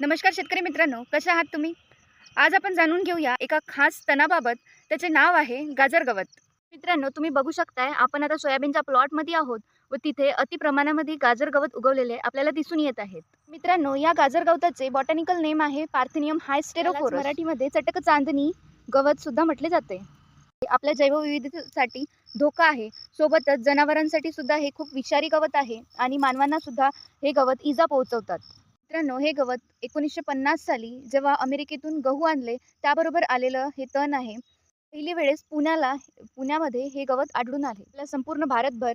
नमस्कार शेतकरी मित्रांनो कसे आहात तुम्ही? आज आपण जाणून घेऊया एका खास तणाबाबत त्याचे नाव आहे गाजर गवत. मित्रांनो तुम्ही बघू शकताय आपण आता सोयाबीनच्या प्लॉटमध्ये आहोत व तिथे अति प्रमाणामध्ये गाजर गवत उगवलेले आपल्याला दिसून येत आहेत. मित्रांनो या गाजर गवताचे बॉटॅनिकल नेम आहे पार्थिनियम हायस्टेरोफोरस मराठीमध्ये चटक चांदणी गवत सुद्धा म्हटले जाते. आपल्या जैवविविधतेसाठी धोका आहे. सोबतच जनावरांसाठी सुद्धा हे खूप विषारी गवत आहे आणि मानवांना सुद्धा हे गवत इजा पोहोचवतात. मित्रांनो हे गवत एकोणीसशे पन्नास साली जेव्हा अमेरिकेतून गहू आणले त्याबरोबर आलेलं हे तण आहे. पहिली वेळेस पुण्याला पुण्यामध्ये हे गवत आढळून आले. आपल्या संपूर्ण भारतभर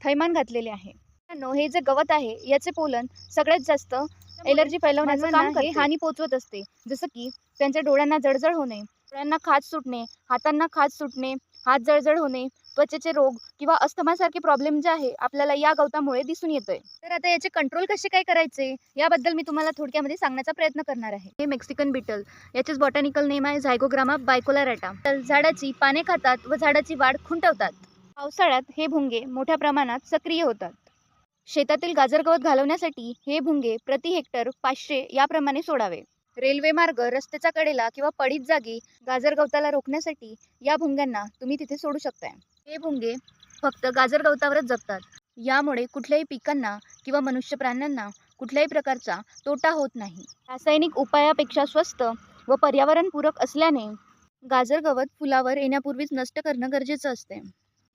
थैमान घातलेले आहे. मित्रांनो हे जे गवत आहे याचे पोलन सगळ्यात जास्त एलर्जी फैलवण्याचं काम हे हानी पोचवत असते. जसं की त्यांच्या डोळ्यांना जळजळ होणे डोळ्यांना खाज सुटणे हातांना खाज सुटणे हात जळजळ होणे त्वचेचे रोग किंवा अस्थमासारखे प्रॉब्लेम जे आहे आपल्याला या गवतामुळे दिसून येतोय. तर आता याचे कंट्रोल कसे काय करायचे? याबद्दल मी तुम्हाला थोडक्यामध्ये सांगण्याचा प्रयत्न करणार आहे. हे मेक्सिकन बिटल याचेच बॉटॅनिकल नेम आहे झायगोग्रामा बायकोलारॅटा तर झाडाची पाने खातात व झाडाची वाढ खुंटवतात. पावसाळ्यात हे भुंगे मोठ्या प्रमाणात सक्रिय होतात. शेतातील गाजर गवत घालवण्यासाठी हे भुंगे प्रति हेक्टर पाचशे याप्रमाणे सोडावे. रेल्वे मार्ग रस्त्याच्या कडेला किंवा पडीत जागी गाजर गवताला रोखण्यासाठी या भुंग्यांना तुम्ही तिथे सोडू शकताय. हे भुंगे फक्त गाजर गवतावरच जगतात. यामुळे कुठल्याही पिकांना किंवा मनुष्य प्राण्यांना कुठल्याही प्रकारचा तोटा होत नाही. रासायनिक उपायापेक्षा स्वस्त व पर्यावरणपूरक असल्याने गाजर गवत फुलावर येण्यापूर्वीच नष्ट करणं गरजेचं असते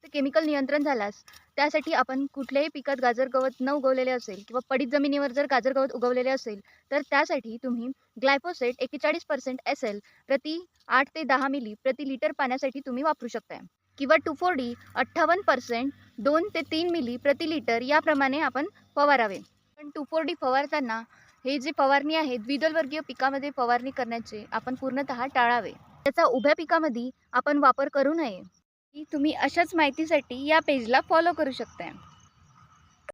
ते केमिकल नियंत्रण झाल्यास त्यासाठी आपण कुठल्याही पिकात गाजर गवत न उगवलेले असेल किंवा पडीत जमिनीवर जर गाजर गवत उगवलेले असेल तर त्यासाठी तुम्ही ग्लायफोसेट एकेचाळीस पर्सेंट एस एल प्रति आठ ते दहा मिली प्रति लिटर पाण्यासाठी तुम्ही वापरू शकताय. किंवा टू फोर डी अठ्ठावन्न पर्सेंट दोन ते तीन मिली प्रति लिटर याप्रमाणे आपण फवारावे. पण टू फोर डी फवारताना हे जे फवारणी आहे द्विदलवर्गीय पिकामध्ये फवारणी करण्याचे आपण पूर्णतः टाळावे. त्याचा उभ्या पिकामध्ये आपण वापर करू नये. तुम्ही अशाच माहितीसाठी या पेजला फॉलो करू शकता